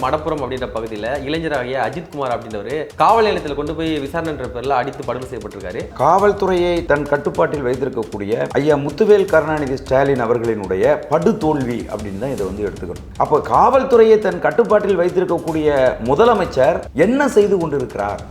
மடப்புறம் அப்படின்ற பகுதியில் இளைஞராகிய அஜித்குமார் அப்படின்றவர் காவல் நிலையத்தில் கொண்டு போய் விசாரணைன்ற பேரில் அடித்து படுகொலை செய்யப்பட்டிருக்காரு. காவல்துறையை தன் கட்டுப்பாட்டில் வைத்திருக்கக்கூடிய ஐயா முத்துவேல் கருணாநிதி ஸ்டாலின் அவர்களினுடைய படுதோல்வி அப்படின்னு தான் இதை வந்து எடுத்துக்கணும். அப்போ காவல்துறையை தன் கட்டுப்பாட்டில் வைத்திருக்கக்கூடிய முதலமைச்சர் என்ன செய்து கொண்டிருக்கிறார்?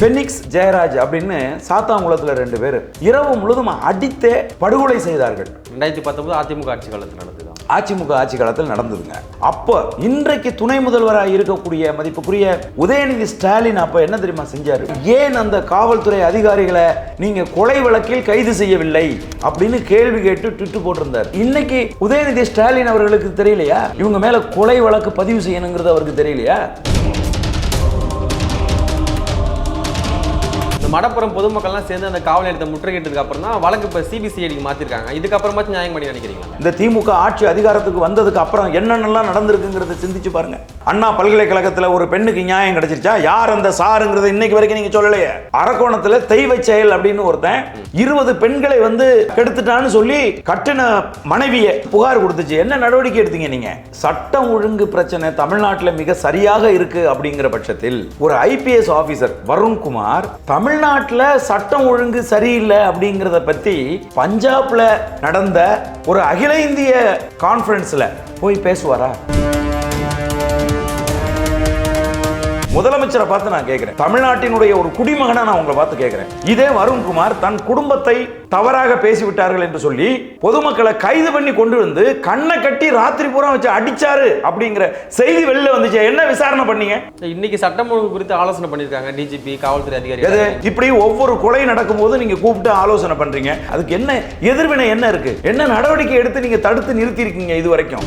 ஃபெனிக்ஸ் ஜெயராஜ் அப்படின்னு சாத்தாங்குளத்தில் ரெண்டு பேர் இரவு முழுதும் அடித்தே படுகொலை செய்தார்கள். ரெண்டாயிரத்தி பத்தொன்பது அதிமுக ஆட்சி காலத்தில் நடந்ததுதான் அதிமுக ஆட்சி காலத்தில் நடந்ததுங்க. அப்போ இன்றைக்கு துணை முதல்வராக இருக்கக்கூடிய மதிப்புக்குரிய உதயநிதி ஸ்டாலின் அப்ப என்ன தெரியுமா செஞ்சாரு? ஏன் அந்த காவல்துறை அதிகாரிகளை நீங்க கொலை வழக்கில் கைது செய்யவில்லை? அப்படின்னு கேள்வி கேட்டு ட்விட்டு போட்டிருந்தார். இன்னைக்கு உதயநிதி ஸ்டாலின் அவர்களுக்கு தெரியலையா? இவங்க மேல கொலை வழக்கு பதிவு செய்யணுங்கிறது அவருக்கு தெரியலையா? மடப்புறம் பொதுமக்கள்லாம் சேர்ந்து அந்த காவல் நிலையத்தை முற்றுகிட்டதுக்கு அப்புறம் தான் வழக்கு இப்போ சிபிசிஐடிக்கு மாற்றிருக்காங்க இதுக்கப்புறமாச்சும் நியாயம் பண்ணி நினைக்கிறீங்களா? இந்த திமுக ஆட்சி அதிகாரத்துக்கு வந்ததுக்கு அப்புறம் என்னென்னலாம் நடந்திருக்குங்கிறத சிந்திச்சு பாருங்க. அண்ணா பல்கலைக்கழகத்தில் ஒரு பெண்ணுக்கு நியாயம் கிடைச்சிருச்சா? யார் அந்த சாருங்கிறத இன்னைக்கு வரைக்கும் நீங்க சொல்லலையே. அரக்கோணத்தில் தெய்வ செயல் அப்படின்னு ஒருத்தன் இருபது பெண்களை வந்து கெடுத்துட்டான்னு சொல்லி கட்டின மனைவியை புகார் கொடுத்துச்சு. என்ன நடவடிக்கை எடுத்தீங்க நீங்க? சட்டம் ஒழுங்கு பிரச்சனை தமிழ்நாட்டில் மிக சரியாக இருக்கு அப்படிங்கிற பட்சத்தில் ஒரு ஐபிஎஸ் ஆபீசர் வருண்குமார் தமிழ் தமிழ்நாட்டில் சட்டம் ஒழுங்கு சரியில்லை அப்படிங்கிறத பத்தி பஞ்சாப்ல நடந்த ஒரு அகில இந்திய கான்ஃபரன்ஸில் போய் பேசுவாரா? முதலமைச்சரை பார்த்து நான் கேட்கிறேன் தமிழ்நாட்டினுடைய ஒரு குடிமகனா நான் உங்களை பார்த்து கேட்கிறேன் இதே வருண்குமார் தன் குடும்பத்தை தவறாக பேசிவிட்டார்கள் என்று சொல்லி பொதுமக்களை கைது பண்ணி கொண்டு வந்து கண்ணை கட்டி ராத்திரி பூரா வச்சு அடிச்சாரு அப்படிங்கிற செய்தி வெளில வந்துச்சு. என்ன விசாரணை பண்ணீங்க? இன்னைக்கு சட்டம் ஒழுங்கு குறித்து ஆலோசனை பண்ணியிருக்காங்க டிஜிபி காவல்துறை அதிகாரி இப்படி ஒவ்வொரு கொலை நடக்கும்போது நீங்க கூப்பிட்டு ஆலோசனை பண்றீங்க. அதுக்கு என்ன எதிர்வினை என்ன இருக்கு? என்ன நடவடிக்கை எடுத்து நீங்க தடுத்து நிறுத்தி இருக்கீங்க இது வரைக்கும்?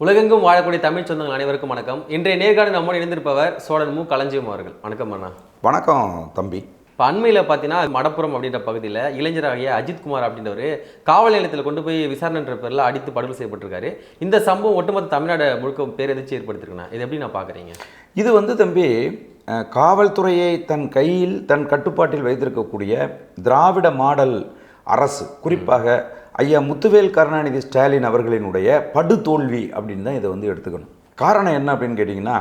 உலகெங்கும் வாழக்கூடிய தமிழ் சொந்தங்கள் அனைவருக்கும் வணக்கம். இன்றைய நேர்காணல் நம்மோடு இணைந்திருப்பவர் சோழன் மு. களஞ்சியம் அவர்கள். வணக்கம் அண்ணா. வணக்கம் தம்பி. இப்போ அண்மையில் பார்த்தீங்கன்னா மடப்புறம் அப்படின்ற பகுதியில் இளைஞராகிய அஜித்குமார் அப்படின்றவர் காவல் நிலையத்தில் கொண்டு போய் விசாரணைன்ற பேரில் அடித்து படுகொலை செய்யப்பட்டிருக்காரு. இந்த சம்பவம் ஒட்டுமொத்த தமிழ்நாடு முழுக்க பேரெதிர்ச்சி ஏற்படுத்திருக்குண்ணா. இது எப்படி நான் பார்க்குறீங்க இது வந்து தம்பி காவல்துறையை தன் கையில் தன் கட்டுப்பாட்டில் வைத்திருக்கக்கூடிய திராவிட மாடல் அரசு. குறிப்பாக ஐயா முத்துவேல் கருணாநிதி ஸ்டாலின் அவர்களினுடைய படுதோல்வி அப்படின்னு தான் இதை வந்து எடுத்துக்கணும். காரணம் என்ன அப்படின்னு கேட்டிங்கன்னா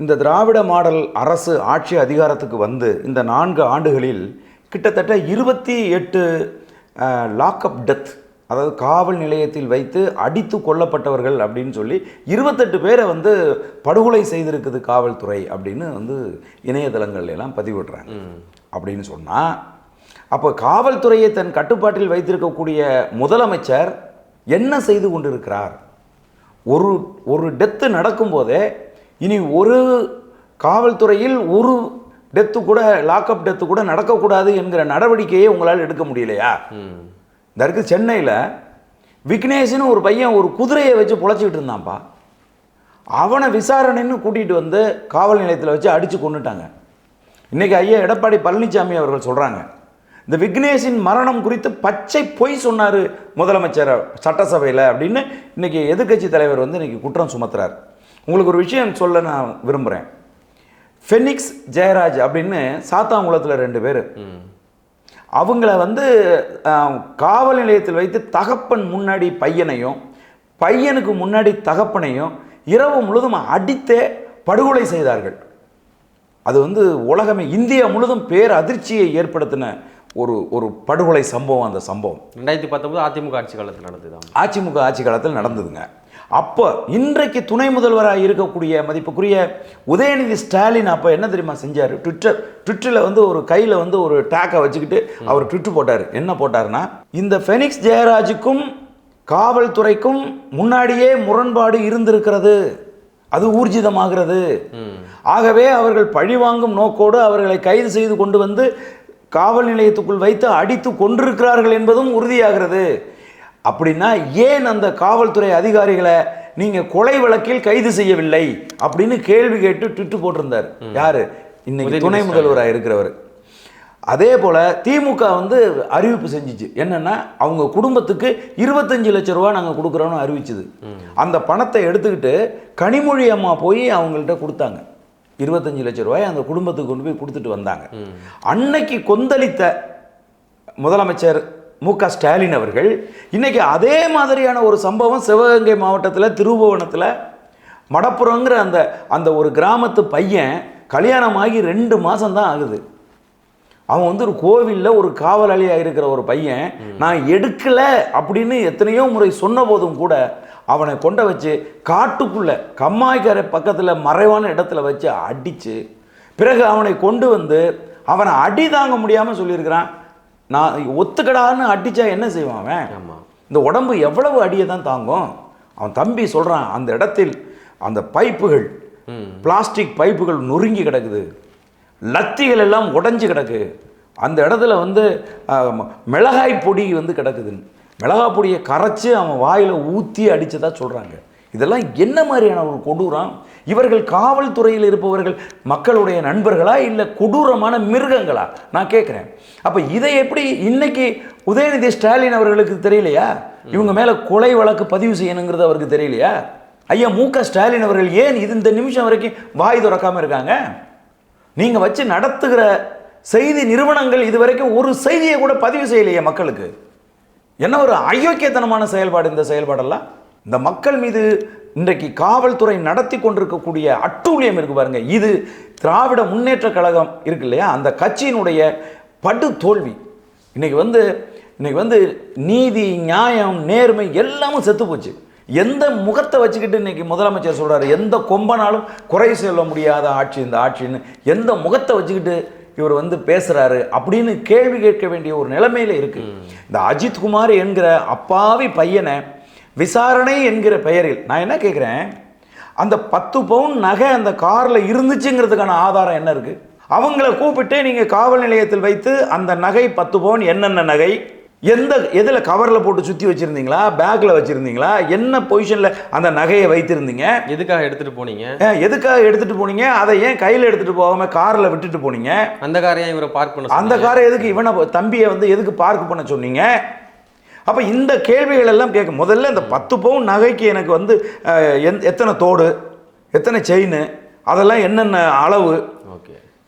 இந்த திராவிட மாடல் அரசு ஆட்சி அதிகாரத்துக்கு வந்து இந்த நான்கு ஆண்டுகளில் கிட்டத்தட்ட இருபத்தி எட்டு லாக்அப் டெத் அதாவது காவல் நிலையத்தில் வைத்து அடித்து கொல்லப்பட்டவர்கள் அப்படின்னு சொல்லி இருபத்தெட்டு பேரை வந்து படுகொலை செய்திருக்குது காவல்துறை அப்படின்னு வந்து இணையதளங்கள்ல எல்லாம் பதிவிடுறாங்க. அப்படின்னு சொன்னால் அப்போ காவல்துறையை தன் கட்டுப்பாட்டில் வைத்திருக்கக்கூடிய முதலமைச்சர் என்ன செய்து கொண்டிருக்கிறார்? ஒரு ஒரு டெத்து நடக்கும்போதே இனி ஒரு காவல்துறையில் ஒரு டெத்து கூட லாக்அப் டெத்து கூட நடக்கக்கூடாது என்கிற நடவடிக்கையை உங்களால் எடுக்க முடியலையா? இந்த இருக்கு சென்னையில் விக்னேஷ்னு ஒரு பையன் ஒரு குதிரையை வச்சு பொழைச்சிக்கிட்டு இருந்தான்ப்பா. அவனை விசாரணைன்னு கூட்டிகிட்டு வந்து காவல் நிலையத்தில் வச்சு அடித்து கொண்டுட்டாங்க இன்றைக்கி ஐயா எடப்பாடி பழனிசாமி அவர்கள் சொல்கிறாங்க இந்த விக்னேஷின் மரணம் குறித்து பச்சை பொய் சொன்னார் முதலமைச்சர் சட்டசபையில் அப்படின்னு இன்றைக்கி எதிர்க்கட்சி தலைவர் வந்து இன்றைக்கி குற்றம் சுமத்துறார். உங்களுக்கு ஒரு விஷயம் சொல்ல நான் விரும்புகிறேன் ஃபெனிக்ஸ் ஜெயராஜ் அப்படின்னு சாத்தாங்குளத்தில் ரெண்டு பேர். அவங்கள வந்து காவல் நிலையத்தில் வைத்து தகப்பன் முன்னாடி பையனையும் பையனுக்கு முன்னாடி தகப்பனையும் இரவு முழுதும் அடித்தே படுகொலை செய்தார்கள். அது வந்து உலகமே இந்தியா முழுதும் பேர் அதிர்ச்சியை ஏற்படுத்தின ஒரு ஒரு படுகொலை சம்பவம் அந்த சம்பவம். ரெண்டாயிரத்தி பத்தொன்பது அதிமுக ஆட்சி காலத்தில் நடந்ததுதான் அதிமுக ஆட்சி காலத்தில் நடந்ததுங்க. அப்போ இன்றைக்கு துணை முதல்வராக இருக்கக்கூடிய மதிப்புக்குரிய உதயநிதி ஸ்டாலின் அப்போ என்ன தெரியுமா செஞ்சார்? ட்விட்டர் ட்விட்டரில் வந்து ஒரு கையில் வந்து ஒரு டேக்கை வச்சுக்கிட்டு அவர் ட்விட்டு போட்டார். என்ன போட்டாருன்னா இந்த ஃபெனிக்ஸ் ஜெயராஜுக்கும் காவல்துறைக்கும் முன்னாடியே முரண்பாடு இருந்திருக்கிறது. அது ஊர்ஜிதமாகிறது. ஆகவே அவர்கள் பழிவாங்கும் நோக்கோடு அவர்களை கைது செய்து கொண்டு வந்து காவல் நிலையத்துக்குள் வைத்து அடித்து கொண்டிருக்கிறார்கள் என்பதும் உறுதியாகிறது. அப்படின்னா ஏன் அந்த காவல்துறை அதிகாரிகளை நீங்க கொலை வழக்கில் கைது செய்யவில்லை? அப்படின்னு கேள்வி கேட்டு ட்விட்டு போட்டிருந்தார். யாரு? இன்னைக்கு துணை. முதல்வராக இருக்கிறவர். அதே போல திமுக வந்து அறிவிப்பு செஞ்சுச்சு. என்னன்னா அவங்க குடும்பத்துக்கு இருபத்தஞ்சு லட்ச ரூபா நாங்கள் கொடுக்குறோம்னு அறிவிச்சது. அந்த பணத்தை எடுத்துக்கிட்டு கனிமொழி அம்மா போய் அவங்கள்ட்ட கொடுத்தாங்க. இருபத்தஞ்சு லட்ச ரூபாய் அந்த குடும்பத்துக்கு கொண்டு போய் கொடுத்துட்டு வந்தாங்க. அன்னைக்கு கொந்தளித்த முதலமைச்சர் மு க ஸ்டாலின் அவர்கள் இன்னைக்கு அதே மாதிரியான ஒரு சம்பவம் சிவகங்கை மாவட்டத்தில் திருபுவனத்தில் மடப்புறங்கிற அந்த அந்த ஒரு கிராமத்து பையன் கல்யாணமாகி ரெண்டு மாதம்தான் ஆகுது. அவன் வந்து ஒரு கோவிலில் ஒரு காவலாளியாக இருக்கிற ஒரு பையன் நான் எடுக்கல அப்படின்னு எத்தனையோ முறை சொன்ன போதும் கூட அவனை கொண்ட வச்சு காட்டுக்குள்ள கம்மாய்க்கரை பக்கத்தில் மறைவான இடத்துல வச்சு அடித்து பிறகு அவனை கொண்டு வந்து அவனை அடி தாங்க முடியாமல் சொல்லியிருக்கிறான். நான் ஒத்துக்கடான்னு அடித்தா என்ன செய்வான் அவன்? ஆமா. இந்த உடம்பு எவ்வளவு அடியை தான் தாங்கும்? அவன் தம்பி சொல்கிறான் அந்த இடத்தில் அந்த பைப்புகள். பிளாஸ்டிக் பைப்புகள் நொறுங்கி கிடக்குது. லத்திகள் எல்லாம் உடைஞ்சு கிடக்கு. அந்த இடத்துல வந்து மிளகாய் பொடி வந்து கிடக்குது மிளகாப்பொடியை கரைச்சி அவன் வாயில் ஊற்றி அடித்ததாக சொல்கிறாங்க இதெல்லாம் என்ன மாதிரியான ஒரு கொடூரம்? இவர்கள் காவல்துறையில் இருப்பவர்கள் மக்களுடைய நண்பர்களா இல்லை கொடூரமான மிருகங்களா? நான் கேட்குறேன் அப்போ இதை எப்படி இன்னைக்கு உதயநிதி ஸ்டாலின் அவர்களுக்கு தெரியலையா? இவங்க மேலே கொலை வழக்கு பதிவு செய்யணுங்கிறது அவருக்கு தெரியலையா? ஐயா மு க ஸ்டாலின் அவர்கள் ஏன் இது இந்த நிமிஷம் வரைக்கும் வாய் திறக்காமல் இருக்காங்க? நீங்கள் வச்சு நடத்துகிற செய்தி நிறுவனங்கள் இதுவரைக்கும் ஒரு செய்தியை கூட பதிவு செய்யலையே மக்களுக்கு. என்ன ஒரு அயோக்கியத்தனமான செயல்பாடு இந்த செயல்பாடெல்லாம் இந்த மக்கள் மீது இன்றைக்கு காவல்துறை நடத்தி கொண்டிருக்கக்கூடிய அட்டூழியம் இருக்கு பாருங்க. இது திராவிட முன்னேற்ற கழகம் இருக்கு இல்லையா? அந்த கட்சியினுடைய படு தோல்வி. இன்னைக்கு வந்து இன்னைக்கு வந்து நீதி நியாயம் நேர்மை எல்லாமும் செத்து போச்சு. எந்த முகத்தை வச்சுக்கிட்டு இன்னைக்கு முதலமைச்சர் சொல்கிறார் எந்த கொம்பனாலும் குறை சொல்ல முடியாத ஆட்சி இந்த ஆட்சின்னு. எந்த முகத்தை வச்சுக்கிட்டு இவர் வந்து பேசுறாரு அப்படின்னு கேள்வி கேட்க வேண்டிய ஒரு நிலைமையில இருக்கு. இந்த அஜித் குமார் என்கிற அப்பாவி பையனை விசாரணை என்கிற பெயரில் நான் என்ன கேட்குறேன் அந்த பத்து பவுன் நகை அந்த காரில் இருந்துச்சுங்கிறதுக்கான ஆதாரம் என்ன இருக்கு? அவங்கள கூப்பிட்டு நீங்கள் காவல் நிலையத்தில் வைத்து அந்த நகை பத்து பவுன் என்னென்ன நகை? எந்த எதில் கவரில் போட்டு சுற்றி வச்சுருந்தீங்களா? பேக்கில் வச்சுருந்தீங்களா? என்ன பொசிஷனில் அந்த நகையை வைத்திருந்தீங்க? எதுக்காக எடுத்துட்டு போனீங்க? ஏன், எதுக்காக எடுத்துகிட்டு போனீங்க? அதை ஏன் கையில் எடுத்துகிட்டு போகாமல் காரில் விட்டுட்டு போனீங்க? அந்த காரையும் இவரை பார்க் பண்ண அந்த? காரை எதுக்கு இவனை தம்பியை வந்து எதுக்கு பார்க் பண்ண சொன்னீங்க? அப்போ இந்த கேள்விகள் எல்லாம் கேட்க முதல்ல இந்த பத்து பவுன் நகைக்கு எனக்கு வந்து எத்தனை தோடு எத்தனை செயின் அதெல்லாம் என்னென்ன அளவு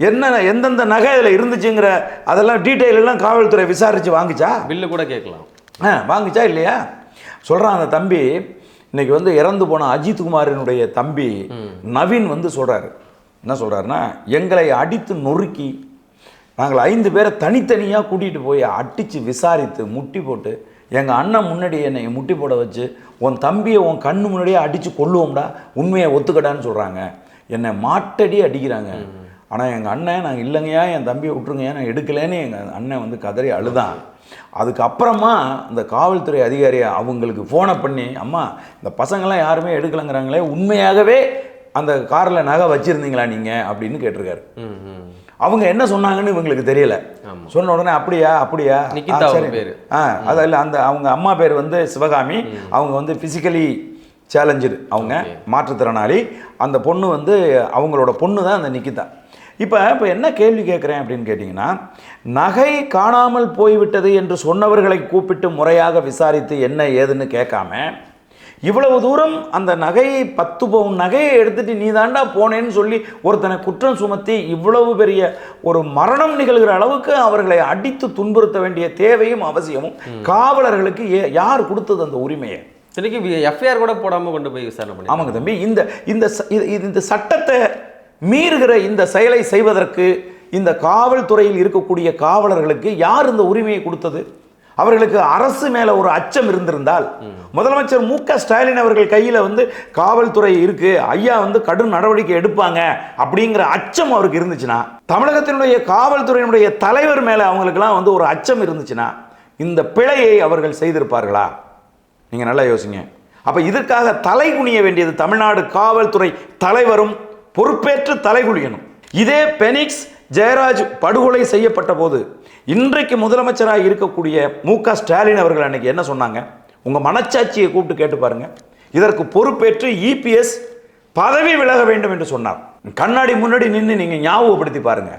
என்ன எந்தெந்த நகை அதில் இருந்துச்சுங்கிற அதெல்லாம் டீட்டெயில் எல்லாம் காவல்துறை விசாரித்து வாங்குச்சா? பில்லு கூட கேட்கலாம். ஆ வாங்குச்சா இல்லையா? சொல்கிறான் அந்த தம்பி இன்னைக்கு வந்து இறந்து போன அஜித் குமாரினுடைய தம்பி நவீன் வந்து சொல்கிறாரு என்ன சொல்கிறாருன்னா எங்களை அடித்து நொறுக்கி நாங்கள் ஐந்து பேரை தனித்தனியாக கூட்டிகிட்டு போய் அடித்து விசாரித்து முட்டி போட்டு எங்கள் அண்ணன் முன்னாடி என்னை முட்டி போட வச்சு உன் தம்பியை உன் கண்ணு முன்னாடியே அடித்து கொல்லுவோம்டா உண்மையை ஒத்துக்கடான்னு சொல்கிறாங்க என்னை மாட்டடி அடிக்கிறாங்க. ஆனால் எங்கள் அண்ணன் நான் இல்லைங்கய்யா என் தம்பியை விட்டுருங்கய்யா நான் எடுக்கலைன்னு எங்கள் அண்ணன் வந்து கதறி அழுதான். அதுக்கப்புறமா இந்த காவல்துறை அதிகாரி அவங்களுக்கு ஃபோனை பண்ணி அம்மா இந்த பசங்களாம் யாருமே எடுக்கலைங்கிறாங்களே உண்மையாகவே அந்த காரில் நகை வச்சுருந்தீங்களா நீங்கள் அப்படின்னு கேட்டிருக்காரு. அவங்க என்ன சொன்னாங்கன்னு இவங்களுக்கு தெரியல. சொன்ன உடனே அப்படியா அப்படியா. பேரு. ஆ அதில் அந்த அவங்க அம்மா பேர் வந்து சிவகாமி. அவங்க வந்து ஃபிசிக்கலி சேலஞ்சு அவங்க. மாற்றுத்திறனாளி. அந்த பொண்ணு வந்து அவங்களோட பொண்ணு தான் அந்த நிக்கிதா. இப்போ இப்போ என்ன கேள்வி கேட்குறேன் அப்படின்னு கேட்டிங்கன்னா நகை காணாமல் போய்விட்டது என்று சொன்னவர்களை கூப்பிட்டு முறையாக விசாரித்து என்ன ஏதுன்னு கேட்காம இவ்வளவு தூரம் அந்த நகையை பத்து பவுன் நகையை எடுத்துட்டு நீ தாண்டா போனேன்னு சொல்லி ஒருத்தனை குற்றம் சுமத்தி இவ்வளவு பெரிய ஒரு மரணம் நிகழ்கிற அளவுக்கு அவர்களை அடித்து துன்புறுத்த வேண்டிய தேவையும் அவசியமும் காவலர்களுக்கு ஏ- யார் கொடுத்தது அந்த உரிமையை? சரிக்கு எஃப்ஐஆர் கூட போடாம கொண்டு போய் விசாரணை பண்ணி ஆமாங்க தம்பி இந்த இந்த இந்த சட்டத்தை மீறுகிற இந்த செயலை செய்வதற்கு இந்த காவல்துறையில் இருக்கக்கூடிய காவலர்களுக்கு யார் இந்த உரிமையை கொடுத்தது? அவர்களுக்கு அரசு மேல ஒரு அச்சம் இருந்திருந்தால் முதலமைச்சர் மு க ஸ்டாலின் அவர்கள் கையில வந்து காவல்துறை இருக்கு ஐயா வந்து கடும் நடவடிக்கை எடுப்பாங்க அப்படிங்கிற அச்சம் அவருக்கு இருந்துச்சுன்னா தமிழகத்தினுடைய காவல்துறையினுடைய தலைவர் மேல அவங்களுக்குலாம் வந்து ஒரு அச்சம் இருந்துச்சுன்னா இந்த பிழையை அவர்கள் செய்திருப்பார்களா? நீங்கள் நல்லா யோசிங்க. அப்ப இதற்காக தலை குனிய வேண்டியது தமிழ்நாடு காவல்துறை தலைவரும் பொறுப்பேற்று தலைகுழியணும் இதே பெனிக்ஸ் ஜெயராஜ் படுகொலை செய்யப்பட்ட போது இன்றைக்கு முதலமைச்சராக இருக்கக்கூடிய மு க ஸ்டாலின் அவர்கள் அன்னைக்கு என்ன சொன்னாங்க? உங்கள் மனச்சாட்சியை கூப்பிட்டு கேட்டு பாருங்க. இதற்கு பொறுப்பேற்று இபிஎஸ் பதவி விலக வேண்டும் என்று சொன்னார். கண்ணாடி முன்னாடி நின்று நீங்கள் ஞாபகப்படுத்தி பாருங்க.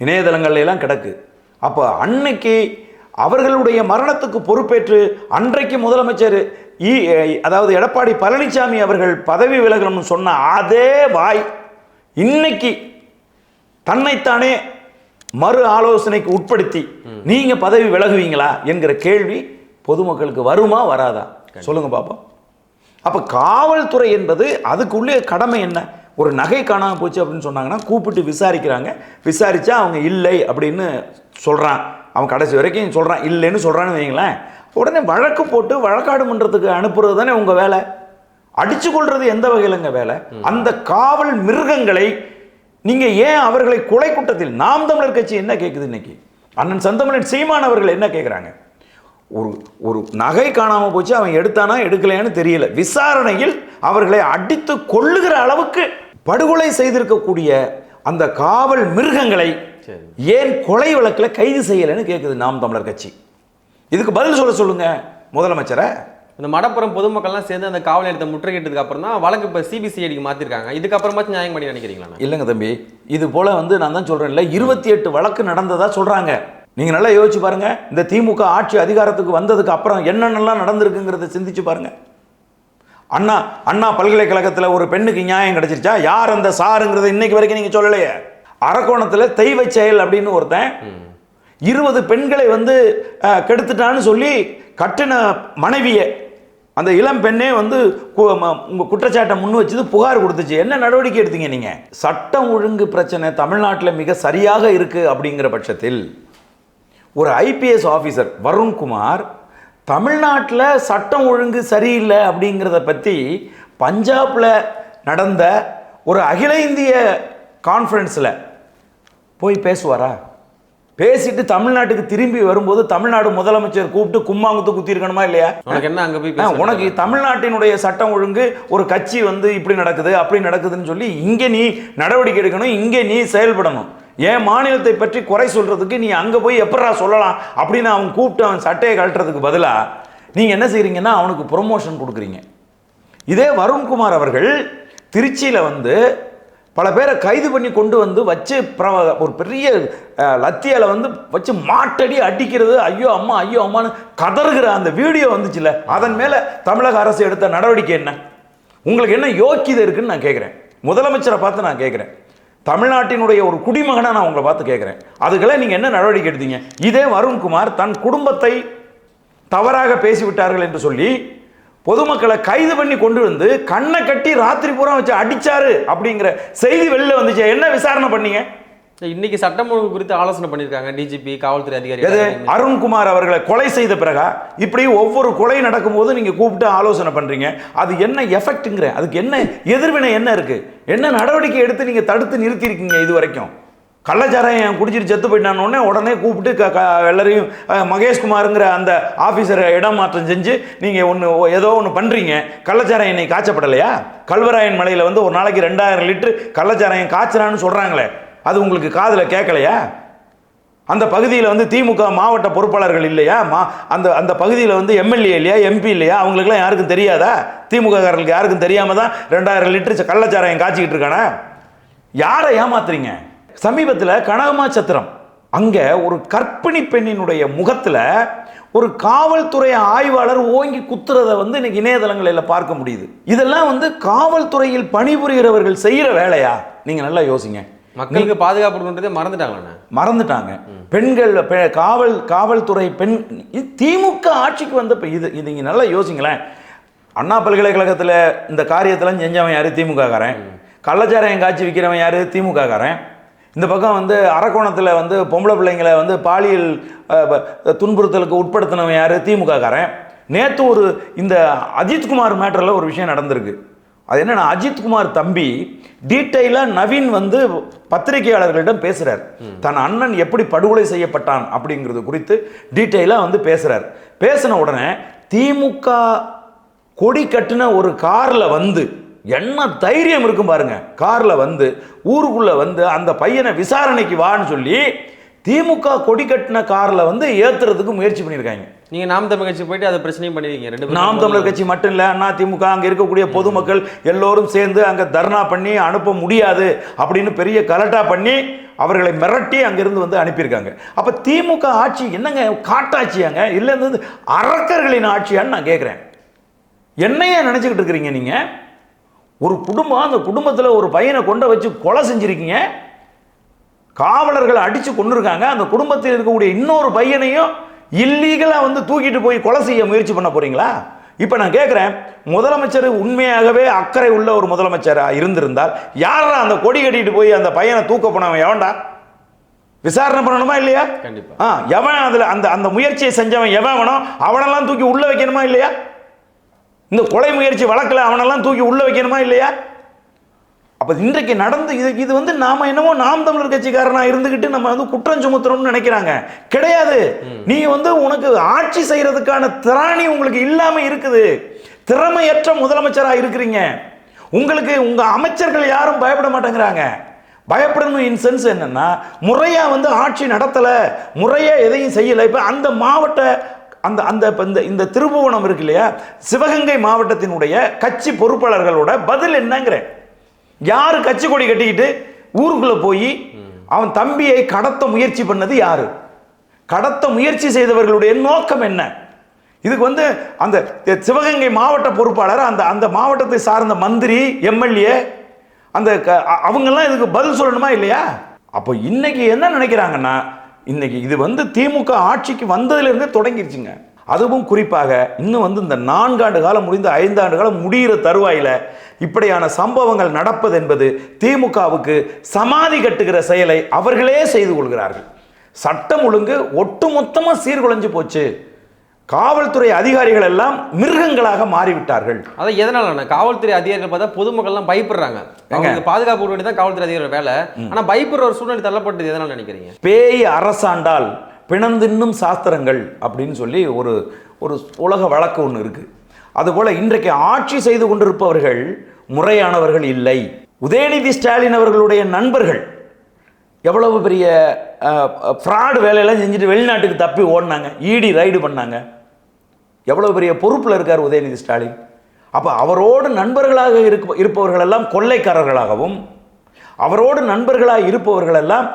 இணையதளங்கள்ல எல்லாம் கிடக்கு. அப்போ அன்னைக்கு அவர்களுடைய மரணத்துக்கு பொறுப்பேற்று அன்றைக்கு முதலமைச்சர் இ அதாவது எடப்பாடி பழனிசாமி அவர்கள் பதவி விலகணும்னு சொன்ன அதே வாய் இன்னைக்கு தன்னைத்தானே மறு ஆலோசனைக்கு உட்படுத்தி நீங்க பதவி விலகுவீங்களா என்கிற கேள்வி பொதுமக்களுக்கு வருமா வராதா? சொல்லுங்க பாப்போம். அப்ப காவல்துறை என்பது அதுக்குள்ளே கடமை என்ன? ஒரு நகை காணாம போச்சு அப்படின்னு சொன்னாங்கன்னா கூப்பிட்டு விசாரிக்கிறாங்க. விசாரிச்சா அவங்க இல்லை அப்படின்னு சொல்றான். அவன் கடைசி வரைக்கும் சொல்றான் இல்லைன்னு சொல்றான்னு வைங்களேன் உடனே வழக்கு போட்டு வழக்காடு மன்றத்துக்கு அனுப்புறது தானே உங்க வேலை? அடிச்சு கொள்றது எந்த வகையிலங்க வேலை? அந்த காவல் மிருகங்களை நீங்க ஏன் அவர்களை கொலை குற்றத்தில் நாம் தமிழர் கட்சி என்ன கேட்குது இன்னைக்கு? அண்ணன் செந்தமிழன் சீமான் அவர்கள் என்ன கேட்குறாங்க ஒரு ஒரு நகை காணாம போச்சு அவன் எடுத்தானா எடுக்கலையான்னு தெரியல. விசாரணையில் அவர்களை அடித்து கொள்ளுகிற அளவுக்கு படுகொலை செய்திருக்கக்கூடிய அந்த காவல் மிருகங்களை. ஏன் கொலை வழக்கில் கைது செய்யலைன்னு கேட்குது நாம் தமிழர் கட்சி. இதுக்கு பதில் சொல்ல சொல்லுங்க முதலமைச்சரை. இந்த மடப்புறம் பொதுமக்கள்லாம் சேர்ந்து அந்த காவல் நிலையத்தை முற்றுகையிட்டதுக்கு அப்புறம் தான் வழக்கு இப்போ சிபிசிஐடிக்கு மாத்திருக்காங்க. இதுக்கப்புறமாச்சும் நியாயம் பண்ணி நினைக்கிறீங்களா இல்லைங்க தம்பி இது போல வந்து நான் தான் சொல்றேன்ல இருபத்தி எட்டு வழக்கு நடந்ததா சொல்றாங்க. நீங்க நல்லா யோசிச்சு பாருங்க இந்த திமுக ஆட்சி அதிகாரத்துக்கு வந்ததுக்கு அப்புறம் என்னென்னலாம் நடந்திருக்குங்கிறத சிந்திச்சு பாருங்க. அண்ணா அண்ணா பல்கலைக்கழகத்தில் ஒரு பெண்ணுக்கு நியாயம் கிடைச்சிருச்சா? யார் அந்த சாருங்கிறத இன்னைக்கு வரைக்கும் நீங்க சொல்லலையே. அரக்கோணத்தில் தெய்வ செயல் அப்படின்னு ஒருத்தன் இருபது பெண்களை வந்து கெடுத்துட்டான்னு சொல்லி கட்டின மனைவியை அந்த இளம் பெண்ணே வந்து கு- ம- குற்றச்சாட்டை முன் வச்சது புகார் கொடுத்துச்சு. என்ன நடவடிக்கை எடுத்தீங்க நீங்கள் சட்டம் ஒழுங்கு பிரச்சனை தமிழ்நாட்டில் மிக சரியாக இருக்குது அப்படிங்கிற பட்சத்தில் ஒரு ஐபிஎஸ் ஆஃபீஸர் வருண்குமார் தமிழ்நாட்டில் சட்டம் ஒழுங்கு சரியில்லை அப்படிங்கிறத பற்றி பஞ்சாபில் நடந்த ஒரு அகில இந்திய கான்ஃபரன்ஸில் போய் பேசுவாரா? பேசிட்டு தமிழ்நாட்டுக்கு திரும்பி வரும்போது தமிழ்நாடு முதலமைச்சர் கூப்பிட்டு கும்மாங்குத்து குத்திருக்கணுமா இல்லையா? உனக்கு என்ன அங்க போய் உனக்கு தமிழ்நாட்டினுடைய சட்டம் ஒழுங்கு ஒரு கட்சி வந்து இப்படி நடக்குது அப்படி நடக்குதுன்னு சொல்லி இங்கே நீ நடவடிக்கை எடுக்கணும் இங்கே நீ செயல்படணும். என் மாநிலத்தை பற்றி குறை சொல்றதுக்கு நீ அங்கே போய் எப்படா சொல்லலாம் அப்படின்னு அவன் கூப்பிட்டு அவன் சட்டையை கழட்டுறதுக்கு பதிலாக நீங்கள் என்ன செய்றீங்கன்னா அவனுக்கு ப்ரொமோஷன் கொடுக்குறீங்க. இதே வருண்குமார் அவர்கள் திருச்சியில் வந்து பல பேரை கைது பண்ணி கொண்டு வந்து வச்சு ஒரு பெரிய அஹ், லத்தியால வந்து வச்சு மாட்டடி அடிக்கிறது. ஐயோ அம்மா ஐயோ அம்மான்னு கதறுகிற அந்த வீடியோ வந்துச்சுல அதன் மேல தமிழக அரசு எடுத்த நடவடிக்கை என்ன? உங்களுக்கு என்ன யோக்கியது இருக்குன்னு நான் கேட்குறேன் முதலமைச்சரை பார்த்து நான் கேட்குறேன் தமிழ்நாட்டினுடைய ஒரு குடிமகனாக நான் உங்களை பார்த்து கேட்குறேன் அதுக்கெல்லாம் நீங்கள் என்ன நடவடிக்கை எடுத்தீங்க? இதே வருண்குமார் தன் குடும்பத்தை தவறாக பேசிவிட்டார்கள் என்று சொல்லி பொதுமக்களை கைது பண்ணி கொண்டு வந்து கண்ணை கட்டி ராத்திரி பூரா வச்சு அடிச்சாரு அப்படிங்கிற செய்தி வெளில வந்துச்சு. என்ன விசாரணை பண்ணீங்க? இன்னைக்கு சட்டம் ஒழுங்கு குறித்து ஆலோசனை பண்ணிருக்காங்க டிஜிபி காவல்துறை அதிகாரி எது. அருண்குமார் அவர்களை கொலை செய்த பிறகா? இப்படி ஒவ்வொரு கொலை நடக்கும்போது நீங்க கூப்பிட்டு ஆலோசனை பண்றீங்க. அது என்ன எஃபெக்ட்ங்கிற அதுக்கு என்ன எதிர்வினை என்ன இருக்கு? என்ன நடவடிக்கை எடுத்து நீங்க தடுத்து நிறுத்தி இருக்கீங்க இது வரைக்கும்? கள்ளச்சாராயம் குடிச்சிட்டு செத்து போயிட்டான உடனே உடனே கூப்பிட்டு க- க- எல்லாரையும் மகேஷ்குமாருங்கிற அந்த ஆஃபீஸரை இடம் மாற்றம் செஞ்சு நீங்கள் ஒன்று ஏதோ ஒன்று பண்ணுறீங்க கள்ளச்சாராயம் என்னை காய்ச்சப்படலையா? கல்வராயன் மலையில் வந்து ஒரு நாளைக்கு ரெண்டாயிரம் லிட்டரு கள்ளச்சாராயம் காய்ச்சறான்னு சொல்கிறாங்களே அது உங்களுக்கு காதில் கேட்கலையா? அந்த பகுதியில் வந்து திமுக மாவட்ட பொறுப்பாளர்கள் இல்லையா? மா அந்த அந்த பகுதியில் வந்து எம்எல்ஏ இல்லையா? எம்பி இல்லையா? அவங்களுக்குலாம் யாருக்கும் தெரியாதா? திமுக காரர்களுக்கு யாருக்கும் தெரியாமல் தான் ரெண்டாயிரம் லிட்டர் கள்ளச்சாராயம் காய்ச்சிக்கிட்டு இருக்கானே? யாரை ஏமாத்துறீங்க? சமீபத்தில் கனகமா சத்திரம். அங்கே ஒரு கர்ப்பிணி பெண்ணினுடைய முகத்தில் ஒரு காவல்துறை ஆய்வாளர் ஓங்கி குத்துறத வந்து இன்னைக்கு இணையதளங்களில் பார்க்க முடியுது. இதெல்லாம் வந்து காவல்துறையில் பணிபுரிகிறவர்கள் செய்கிற வேலையா? நீங்கள் நல்லா யோசிங்க. மக்களுக்கு பாதுகாப்பு கொடுக்கறதே மறந்துட்டாங்கண்ணா மறந்துட்டாங்க பெண்கள் காவல் காவல்துறை பெண் இது திமுக ஆட்சிக்கு வந்தப்ப இது இது இங்க நல்லா யோசிங்களேன். அண்ணா பல்கலைக்கழகத்தில் இந்த காரியத்தெல்லாம் செஞ்சவன் யாரு? திமுக காரன் கள்ளச்சாராயம் காய்ச்சி விற்கிறவன் யாரு? திமுக காரன் இந்த பக்கம் வந்து அரக்கோணத்தில் வந்து பொம்பளை பிள்ளைங்களை வந்து பாலியல் துன்புறுத்தலுக்கு உட்படுத்தினவன் யாரு? திமுக காரன் நேற்று ஒரு இந்த அஜித்குமார் மேட்டரில் ஒரு விஷயம் நடந்திருக்கு. அது என்னன்னா அஜித்குமார் தம்பி டீட்டெயிலாக நவீன் வந்து பத்திரிகையாளர்களிடம் பேசுறார். தன் அண்ணன் எப்படி படுகொலை செய்யப்பட்டான் அப்படிங்கிறது குறித்து டீட்டெயிலாக வந்து பேசுறார். பேசின உடனே திமுக கொடி கட்டின ஒரு கார்ல வந்து என்ன தைரியம் இருக்கும் பாருங்க. கார்ல வந்து ஊருக்குள்ள வந்து அந்த பையனை விசாரணைக்கு வான்னு சொல்லி திமுக கொடி கட்டின கார்ல வந்து ஏத்துறதுக்கு முயற்சி பண்ணியிருக்காங்க. நீங்க நாம் தமிழ் கட்சி போயிட்டு அதை பிரச்சனையும் பண்ணிருக்கீங்க. ரெண்டு நாம் தமிழர் கட்சி மட்டும் இல்ல அண்ணா திமுக அங்க இருக்கக்கூடிய பொதுமக்கள் எல்லோரும் சேர்ந்து அங்க தர்ணா பண்ணி அனுப்ப முடியாது அப்படின்னு பெரிய கலட்டா பண்ணி அவர்களை மிரட்டி அங்கிருந்து வந்து அனுப்பியிருக்காங்க. அப்ப திமுக ஆட்சி என்னங்க? காட்டாட்சியாங்க? இல்ல இது வந்து அரக்கர்களின் ஆட்சியான்னு நான் கேட்கிறேன் என்னைய நினைச்சுக்கிட்டு இருக்கிறீங்க நீங்க? ஒரு குடும்பம் அந்த குடும்பத்துல ஒரு பையனை கொண்டு வச்சு கொலை செஞ்சிருக்கீங்க. காவலர்களை அடிச்சு கொண்டிருக்காங்க அந்த குடும்பத்தில் இருக்கக்கூடிய இன்னொரு பையனையும் இல்லீகலா வந்து தூக்கிட்டு போய் கொலை செய்ய முயற்சி பண்ண போறீங்களா? இப்போ நான் கேட்குறேன் முதலமைச்சர் உண்மையாகவே அக்கறை உள்ள ஒரு முதலமைச்சரா இருந்திருந்தால் யாரா அந்த கொடி கட்டிட்டு போய் அந்த பையனை தூக்க போனவன் எவன்டா? விசாரணை பண்ணணுமா இல்லையா? கண்டிப்பா. ஆ எவன் அதுல அந்த அந்த முயற்சியை செஞ்சவன் எவன் வேணும் அவனெல்லாம் தூக்கி உள்ள வைக்கணுமா இல்லையா? இந்த கொலை முயற்சி வழக்கில் அவனெல்லாம் தூக்கி உள்ள வைக்கணுமா இல்லையா? அப்ப இன்றைக்கு நடந்து இது இது வந்து நாம என்னமோ நாம் தமிழர் கட்சிக்காரனா இருந்துகிட்டு நம்ம வந்து குற்றம் சுமத்துறோம்னு நினைக்கிறாங்க. கிடையாது. நீ வந்து உனக்கு ஆட்சி செய்யறதுக்கான திராணி உங்களுக்கு இல்லாம இருக்குது. திறமையற்ற முதலமைச்சரா இருக்கிறீங்க. உங்களுக்கு உங்க அமைச்சர்கள் யாரும் பயப்பட மாட்டேங்கிறாங்க. பயப்படணும் இன் சென்ஸ் என்னன்னா முறையா வந்து ஆட்சி நடத்தல முறையா எதையும் செய்யல. இப்ப அந்த மாவட்ட அந்த அந்த இப்போ இந்த இந்த திருபுவனம் இருக்கு இல்லையா? சிவகங்கை மாவட்டத்தினுடைய கட்சி பொறுப்பாளர்களோட பதில் என்னங்கிறேன் யார் கட்சி கொடி கட்டிக்கிட்டு ஊருக்குள்ளே போய் அவன் தம்பியை கடத்த முயற்சி பண்ணது யாரு? கடத்த முயற்சி செய்தவர்களுடைய நோக்கம் என்ன? இதுக்கு வந்து அந்த சிவகங்கை மாவட்ட பொறுப்பாளர் அந்த அந்த மாவட்டத்தை சார்ந்த மந்திரி எம்எல்ஏ அந்த க- அவங்கெல்லாம் இதுக்கு பதில் சொல்லணுமா இல்லையா? அப்போ இன்னைக்கு என்ன நினைக்கிறாங்கன்னா இன்னைக்கு இது வந்து திமுக ஆட்சிக்கு வந்ததுலேருந்தே தொடங்கிருச்சுங்க. அதுவும் குறிப்பாக இன்னும் வந்து இந்த நான்காண்டு காலம் முடிந்து ஐந்தாண்டு காலம் முடிகிற தருவாயில் இப்படியான சம்பவங்கள் நடப்பது என்பது திமுகவுக்கு சமாதி கட்டுகிற செயலை அவர்களே செய்து கொள்கிறார்கள். சட்டம் ஒழுங்கு ஒட்டுமொத்தமாக சீர்குலைஞ்சு போச்சு. காவல்துறை அதிகாரிகள் எல்லாம் மிருகங்களாக மாறிவிட்டார்கள். அதான் எதனால காவல்துறை அதிகாரிகள் பார்த்தா பொதுமக்கள்லாம் பயப்படுறாங்க. அவங்களுக்கு பாதுகாப்பு கொடுக்க வேண்டியதான் காவல்துறை அதிகாரிகள் வேலை. ஆனா பயப்படுற ஒரு சூழ்நிலை தள்ளப்பட்டது எதனால நினைக்கிறீங்க? பேய் அரசாண்டால் பிணந்தின்னும் சாஸ்திரங்கள் அப்படின்னு சொல்லி ஒரு ஒரு உலக வழக்கு ஒன்று இருக்கு. அதுபோல இன்றைக்கு ஆட்சி செய்து கொண்டிருப்பவர்கள் முறையானவர்கள் இல்லை. உதயநிதி ஸ்டாலின் அவர்களுடைய நண்பர்கள் எவ்வளவு பெரிய ஃப்ராடு வேலையெல்லாம் செஞ்சுட்டு வெளிநாட்டுக்கு தப்பி ஓடினாங்க. ஈடி ரைடு பண்ணாங்க. எவ்வளோ பெரிய பொறுப்பில் இருக்கார் உதயநிதி ஸ்டாலின்? அப்போ அவரோடு நண்பர்களாக இருக்க இருப்பவர்களெல்லாம் கொள்ளைக்காரர்களாகவும் அவரோடு நண்பர்களாக இருப்பவர்களெல்லாம்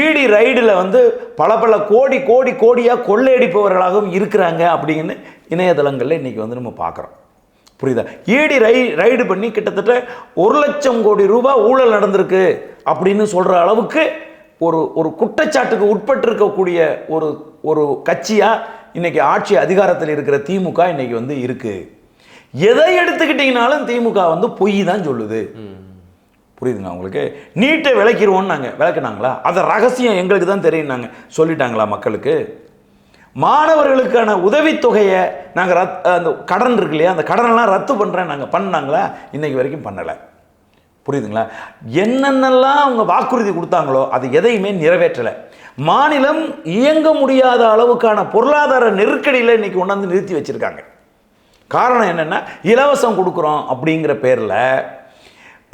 ஈடி ரைடில் வந்து பல பல கோடி கோடி கோடியாக கொள்ளையடிப்பவர்களாகவும் இருக்கிறாங்க அப்படின்னு இணையதளங்களில் இன்றைக்கி வந்து நம்ம பார்க்குறோம் புரியுதா? ஈடி ரை ரைடு பண்ணி கிட்டத்தட்ட ஒரு லட்சம் கோடி ரூபாய் ஊழல் நடந்திருக்கு அப்படின்னு சொல்கிற அளவுக்கு ஒரு ஒரு குற்றச்சாட்டுக்கு உட்பட்டு இருக்கக்கூடிய ஒரு ஒரு கட்சியாக இன்றைக்கி ஆட்சி அதிகாரத்தில் இருக்கிற திமுக இன்றைக்கி வந்து இருக்குது எதை எடுத்துக்கிட்டிங்கனாலும் திமுக வந்து பொய் தான் சொல்லுது. புரியுதுங்களா உங்களுக்கு? நீட்டை விளக்கிடுவோம் நாங்கள் விளக்குனாங்களா? அதை ரகசியம் எங்களுக்கு தான் தெரியும்னாங்க. சொல்லிட்டாங்களா மக்களுக்கு? மாணவர்களுக்கான உதவித்தொகையை நாங்கள் ரத் அந்த கடன் இருக்கு இல்லையா? அந்த கடனெல்லாம் ரத்து பண்ணுறேன் நாங்கள் பண்ணாங்களா? இன்றைக்கு வரைக்கும் பண்ணலை. புரியுதுங்களா? என்னென்னலாம் அவங்க வாக்குறுதி கொடுத்தாங்களோ அது எதையுமே நிறைவேற்றலை. மாநிலம் இயங்க முடியாத அளவுக்கான பொருளாதார நெருக்கடியில் இன்னைக்கு கொண்டாந்து நிறுத்தி வச்சுருக்காங்க. காரணம் என்னென்னா இலவசம் கொடுக்குறோம் அப்படிங்கிற பேரில்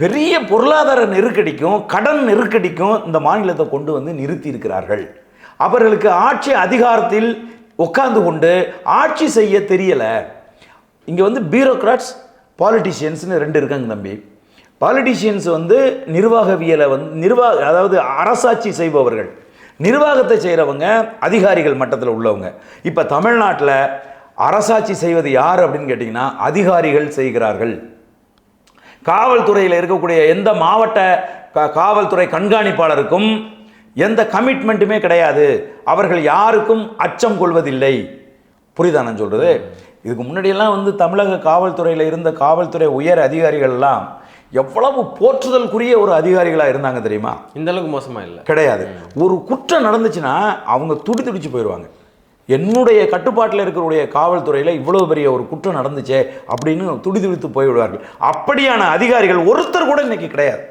பெரிய பொருளாதார நெருக்கடிக்கும் கடன் நெருக்கடிக்கும் இந்த மாநிலத்தை கொண்டு வந்து நிறுத்தி இருக்கிறார்கள். அவர்களுக்கு ஆட்சி அதிகாரத்தில் உட்கார்ந்து கொண்டு ஆட்சி செய்ய தெரியலை. இங்கே வந்து பியூரோக்ராட்ஸ் பாலிட்டிஷியன்ஸ்னு ரெண்டு இருக்காங்க தம்பி. பாலிட்டிஷியன்ஸ் வந்து நிர்வாகவியலை வந்து நிர்வாக அதாவது அரசாட்சி செய்பவர்கள். நிர்வாகத்தை செய்கிறவங்க அதிகாரிகள் மட்டத்தில் உள்ளவங்க. இப்போ தமிழ்நாட்டில் அரசாட்சி செய்வது யார் அப்படின்னு கேட்டிங்கன்னா அதிகாரிகள் செய்கிறார்கள். காவல்துறையில் இருக்கக்கூடிய எந்த மாவட்ட கா- காவல்துறை கண்காணிப்பாளருக்கும் எந்த கமிட்மெண்ட்டுமே கிடையாது. அவர்கள் யாருக்கும் அச்சம் கொள்வதில்லை. புரியுதா நான் இதுக்கு முன்னாடியெல்லாம் வந்து தமிழக காவல்துறையில் இருந்த காவல்துறை உயர் அதிகாரிகள்லாம் எவ்வளவு போற்றுதலுக்குரிய ஒரு அதிகாரிகளாக இருந்தாங்க தெரியுமா? இந்த அளவுக்கு மோசமா இல்ல. கிடையாது. ஒரு குற்றம் நடந்துச்சுன்னா அவங்க துடி துடிச்சு போயிடுவாங்க என்னுடைய கட்டுப்பாட்டில் இருக்கக்கூடிய காவல்துறையில் இவ்வளவு பெரிய ஒரு குற்றம் நடந்துச்சே அப்படின்னு துடி துடித்து போய்விடுவார்கள். அப்படியான அதிகாரிகள் ஒருத்தர் கூட இன்னைக்கு கிடையாது.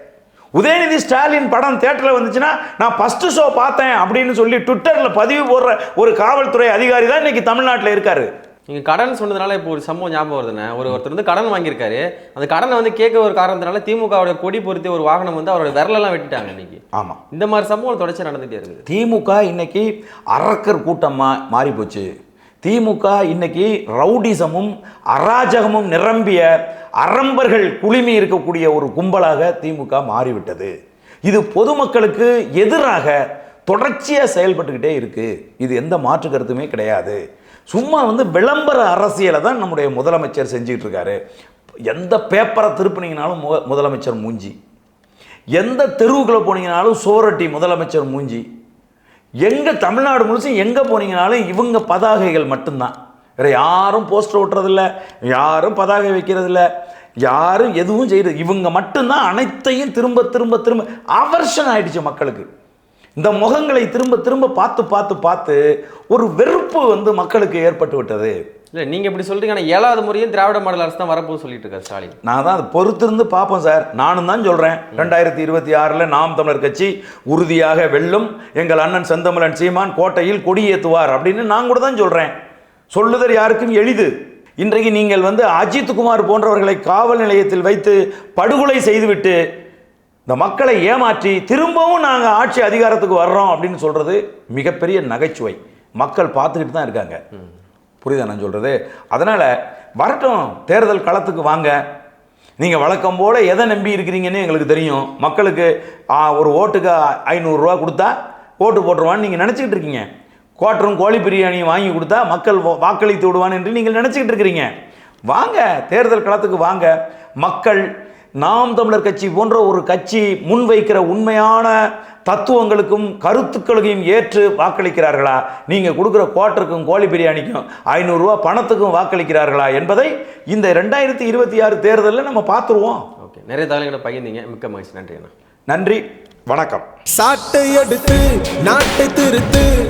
உதயநிதி ஸ்டாலின் படம் தேட்டரில் வந்துச்சுன்னா நான் ஃபர்ஸ்ட் ஷோ பார்த்தேன் அப்படின்னு சொல்லி ட்விட்டரில் பதிவு போடுற ஒரு காவல்துறை அதிகாரி தான் இன்னைக்கு தமிழ்நாட்டில் இருக்காரு. நீங்க கடன் சொன்னதுனால இப்போ ஒரு சம்பவம் ஞாபகம் வருதுண்ணே. ஒரு ஒருத்தர் வந்து கடன் வாங்கியிருக்காரு. அந்த கடனை வந்து கேட்க ஒரு காரணத்தினால திமுகவோட கொடி பொருத்தி ஒரு வாகனம் வந்து அவரோட விரலெல்லாம் வெட்டிட்டாங்க இன்னைக்கு. ஆமாம் இந்த மாதிரி சம்பவம் தொடர்ச்சி நடந்துட்டே இருக்குது. திமுக இன்னைக்கு அரக்கர் கூட்டமா மாறி போச்சு திமுக இன்னைக்கு ரவுடிசமும் அராஜகமும் நிரம்பிய அரம்பர்கள் குழுமி இருக்கக்கூடிய ஒரு கும்பலாக திமுக மாறிவிட்டது. இது பொதுமக்களுக்கு எதிராக தொடர்ச்சியாக செயல்பட்டுக்கிட்டே இருக்கு. இது எந்த மாற்று கருத்துமே கிடையாது. சும்மா வந்து விளம்பர அரசியலை தான் நம்முடைய முதலமைச்சர் செஞ்சுக்கிட்டு இருக்காரு எந்த பேப்பரை திருப்பினீங்கனாலும் மு முதலமைச்சர் மூஞ்சி. எந்த தெருவுக்குள்ளே போனீங்கனாலும் சோரட்டி முதலமைச்சர் மூஞ்சி. எங்கே தமிழ்நாடு முழுசும் எங்கே போனீங்கனாலும் இவங்க பதாகைகள் மட்டும்தான். வேறு யாரும் போஸ்டர் ஓட்டுறதில்ல யாரும் பதாகை வைக்கிறதில்ல யாரும் எதுவும் செய்கிறது இவங்க மட்டும்தான் அனைத்தையும் திரும்ப திரும்ப திரும்ப அவர்ஷன் ஆயிடுச்சு மக்களுக்கு. இந்த முகங்களை திரும்ப திரும்ப பார்த்து பார்த்து பார்த்து ஒரு வெறுப்பு வந்து மக்களுக்கு ஏற்பட்டு விட்டது. இல்ல நீங்க இப்படி சொல்றீங்க ஆனா ஏழாவது முறையும் திராவிட மாடல் அரசு தான் வரப்போகுது சொல்லிட்டு இருக்காரு ஸ்டாலின். நான் தான் அதை பொறுத்திருந்து பார்ப்போம் சார். நானும் தான் சொல்கிறேன் ரெண்டாயிரத்தி இருபத்தி ஆறில் நாம் தமிழர் கட்சி உறுதியாக வெல்லும். எங்கள் அண்ணன் செந்தமிழன் சீமான் கோட்டையில் கொடியேற்றுவார் அப்படின்னு நான் கூட தான் சொல்கிறேன் சொல்லுதல் யாருக்கும் எளிது. இன்றைக்கு நீங்கள் வந்து அஜித் குமார் போன்றவர்களை காவல் நிலையத்தில் வைத்து படுகொலை செய்துவிட்டு இந்த மக்களை ஏமாற்றி திரும்பவும் நாங்கள் ஆட்சி அதிகாரத்துக்கு வர்றோம் அப்படின்னு சொல்கிறது மிகப்பெரிய நகைச்சுவை. மக்கள் பார்த்துக்கிட்டு தான் இருக்காங்க. புரியுதா நான் சொல்கிறது அதனால் வரட்டும் தேர்தல் களத்துக்கு வாங்க. நீங்கள் வழக்கம் போல் எதை நம்பி இருக்கிறீங்கன்னு எங்களுக்கு தெரியும். மக்களுக்கு ஒரு ஓட்டுக்கு ஐநூறுரூவா கொடுத்தா ஓட்டு போட்டுருவான்னு நீங்கள் நினச்சிக்கிட்டு இருக்கீங்க. கோட்டரும் கோழி பிரியாணியும் வாங்கி கொடுத்தா மக்கள் வா- வாக்களித்து விடுவான் என்று நீங்கள் நினச்சிக்கிட்டு இருக்கிறீங்க. வாங்க தேர்தல் களத்துக்கு வாங்க. மக்கள் நாம் தமிழர் கட்சி போன்ற ஒரு கட்சி முன்வைக்கிற உண்மையான தத்துவங்களுக்கும் கருத்துக்களையும் ஏற்று வாக்களிக்கிறார்களா? நீங்கள் கொடுக்குற கோட்டருக்கும் கோழி பிரியாணிக்கும் ஐநூறுரூவா பணத்துக்கும் வாக்களிக்கிறார்களா என்பதை இந்த ரெண்டாயிரத்தி இருபத்தி ஆறு தேர்தலில் நம்ம பார்த்துருவோம். ஓகே. நிறைய தகவல்களை பகிர்ந்தீங்க. மிக்க மகிழ்ச்சி. நன்றி அண்ணா. நன்றி. வணக்கம். சாட்டை எடுத்து நாட்டை திருத்து